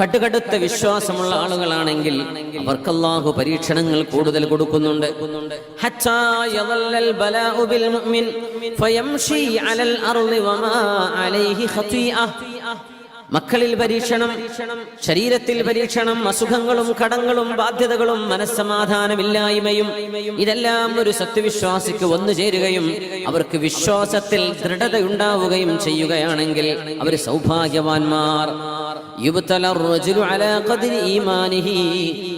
കടുകടുത്ത വിശ്വാസമുള്ള ആളുകളാണെങ്കിൽ അവർക്ക് അല്ലാഹു പരീക്ഷണങ്ങൾ കൂടുതൽ കൊടുക്കുന്നുണ്ട്. മക്കളിൽ പരീക്ഷണം ശരീരത്തിൽ പരീക്ഷണം അസുഖങ്ങളും കടങ്ങളും ബാധ്യതകളും മനസ്സമാധാനമില്ലായ്മയും ഇതെല്ലാം ഒരു സത്യവിശ്വാസിക്ക് വന്നു ചേരുകയും അവർക്ക് വിശ്വാസത്തിൽ ദൃഢതയുണ്ടാവുകയും ചെയ്യുകയാണെങ്കിൽ അവർ സൗഭാഗ്യവാന്മാർ.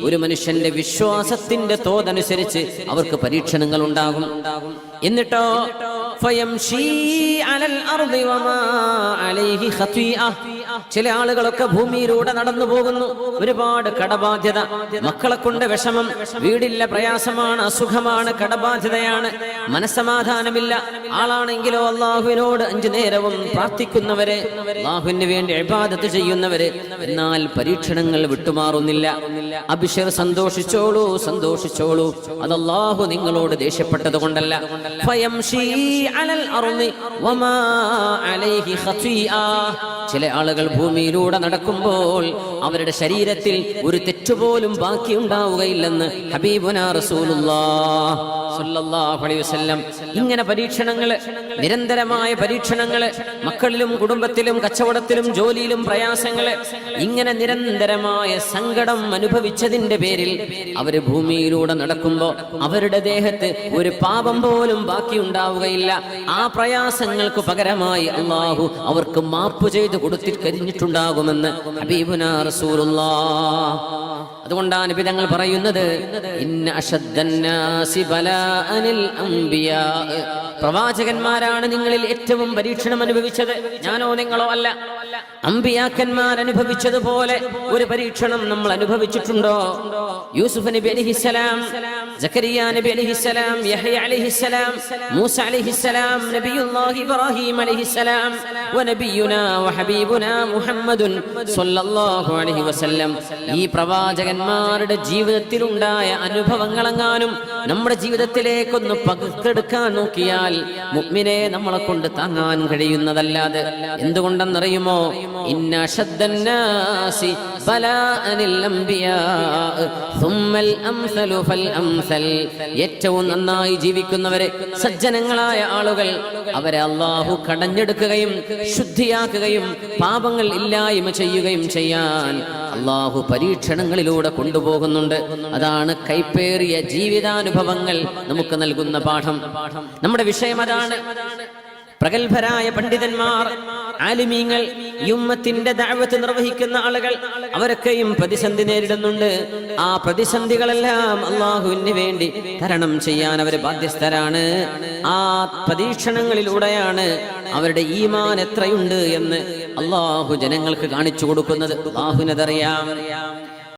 ഒരു മനുഷ്യന്റെ വിശ്വാസത്തിന്റെ തോതനുസരിച്ച് അവർക്ക് പരീക്ഷണങ്ങൾ ഉണ്ടാകും എന്നിട്ടോ അലൽ അർദി വമാ അലൈഹി ചില ആളുകളൊക്കെ ഭൂമിയിലൂടെ നടന്നു പോകുന്നു. ഒരുപാട് കടബാധ്യത. മക്കളെ കൊണ്ട് വിഷമം. വീടില്ല പ്രയാസമാണ് അസുഖമാണ് കടബാധ്യതയാണ്. മനസ്സമാധാനമില്ല. ആളാണെങ്കിലോ അള്ളാഹുവിനോട് അഞ്ചു നേരവും പ്രാർത്ഥിക്കുന്നവരെ അള്ളാഹുവിന് വേണ്ടി അഴിബാദത്ത് ചെയ്യുന്നവര്. എന്നാൽ പരീക്ഷണങ്ങൾ വിട്ടുമാറുന്നില്ല. അഭിഷേർ സന്തോഷിച്ചോളൂ സന്തോഷിച്ചോളൂ. അത് അള്ളാഹു നിങ്ങളോട് ദേഷ്യപ്പെട്ടത് കൊണ്ടല്ല. ചില ആളുകൾ ഭൂമിയിലൂടെ നടക്കുമ്പോൾ അവരുടെ ശരീരത്തിൽ ഒരു തെറ്റുപോലും ബാക്കിയുണ്ടാവുകയില്ലെന്ന് ഹബീബുന റസൂലുള്ളാഹി ഇങ്ങനെ പരീക്ഷണങ്ങൾ നിരന്തരമായ പരീക്ഷണങ്ങൾ മക്കളിലും കുടുംബത്തിലും കച്ചവടത്തിലും ജോലിയിലും പ്രയാസങ്ങൾ ഇങ്ങനെ നിരന്തരമായ സങ്കടം അനുഭവിച്ചതിന്റെ പേരിൽ അവർ ഭൂമിയിലൂടെ നടക്കുമ്പോൾ അവരുടെ ദേഹത്ത് ഒരു പാപം പോലും ബാക്കി ഉണ്ടാവുകയില്ല. ആ പ്രയാസങ്ങൾക്ക് പകരമായി അള്ളാഹു അവർക്ക് മാപ്പ് ചെയ്ത് കൊടുത്തി കരിഞ്ഞിട്ടുണ്ടാകുമെന്ന് ഹബീബുന റസൂലുള്ളാ അതുകൊണ്ടാണ് നബി തങ്ങൾ പറയുന്നത് ഇന്ന ബലാഅനിൽ പ്രവാചകന്മാരാണ് നിങ്ങളിൽ ഏറ്റവും പരീക്ഷണം അനുഭവിച്ചത്. ഞാനോ നിങ്ങളോ അല്ല. അമ്പിയാക്കന്മാർ അനുഭവിച്ചതുപോലെ ഒരു പരീക്ഷണം നമ്മൾ അനുഭവിച്ചിട്ടുണ്ടോ? യൂസുഫ് നബി അലിഹിസലാം ജക്കരിയ നബി അലിഹിസലാം യഹ്യ അലിഹിസലാം മൂസ അലിഹിസലാം നബിയുല്ലാഹി ഇബ്രാഹിം അലിഹിസലാം വനബിയുനാ വഹബീബുനാ മുഹമ്മദുൻ സ്വല്ലല്ലാഹു അലൈഹി വസല്ലം. ഈ പ്രവാചകന്മാരുടെ ജീവിതത്തിലുണ്ടായ അനുഭവങ്ങളെങ്ങാനും നമ്മുടെ ജീവിതത്തിലേക്കൊന്ന് പകർത്തെടുക്കാൻ നോക്കിയാൽ മുഅ്മിനെ നമ്മളെ കൊണ്ട് താങ്ങാൻ കഴിയുന്നതല്ലാതെ എന്തുകൊണ്ടെന്നറിയുമോ? ഏറ്റവും നന്നായി ജീവിക്കുന്നവരെ സജ്ജനങ്ങളായ ആളുകൾ അവരെ അള്ളാഹു കടഞ്ഞെടുക്കുകയും ശുദ്ധിയാക്കുകയും പാപങ്ങൾ ഇല്ലായ്മ ചെയ്യുകയും ചെയ്യാൻ അള്ളാഹു പരീക്ഷണങ്ങളിലൂടെ കൊണ്ടുപോകുന്നുണ്ട്. അതാണ് കൈപ്പേറിയ ജീവിതാനുഭവങ്ങൾ നമുക്ക് നൽകുന്ന പാഠം. നമ്മുടെ വിഷയം അതാണ്. പ്രഗത്ഭരായ പണ്ഡിതന്മാർ ആലിമീങ്ങൾ യുമ്മത്തിന്റെ ദഅവത്ത് നിർവഹിക്കുന്ന ആളുകൾ അവരൊക്കെയും പ്രതിസന്ധി നേരിടുന്നുണ്ട്. ആ പ്രതിസന്ധികളെല്ലാം അള്ളാഹുവിന് വേണ്ടി തരണം ചെയ്യാൻ അവർ ബാധ്യസ്ഥരാണ്. ആ പരീക്ഷണങ്ങളിലൂടെയാണ് അവരുടെ ഈമാൻ എത്രയുണ്ട് എന്ന് അള്ളാഹു ജനങ്ങൾക്ക് കാണിച്ചു കൊടുക്കുന്നത്. അള്ളാഹുവിനതറിയാം.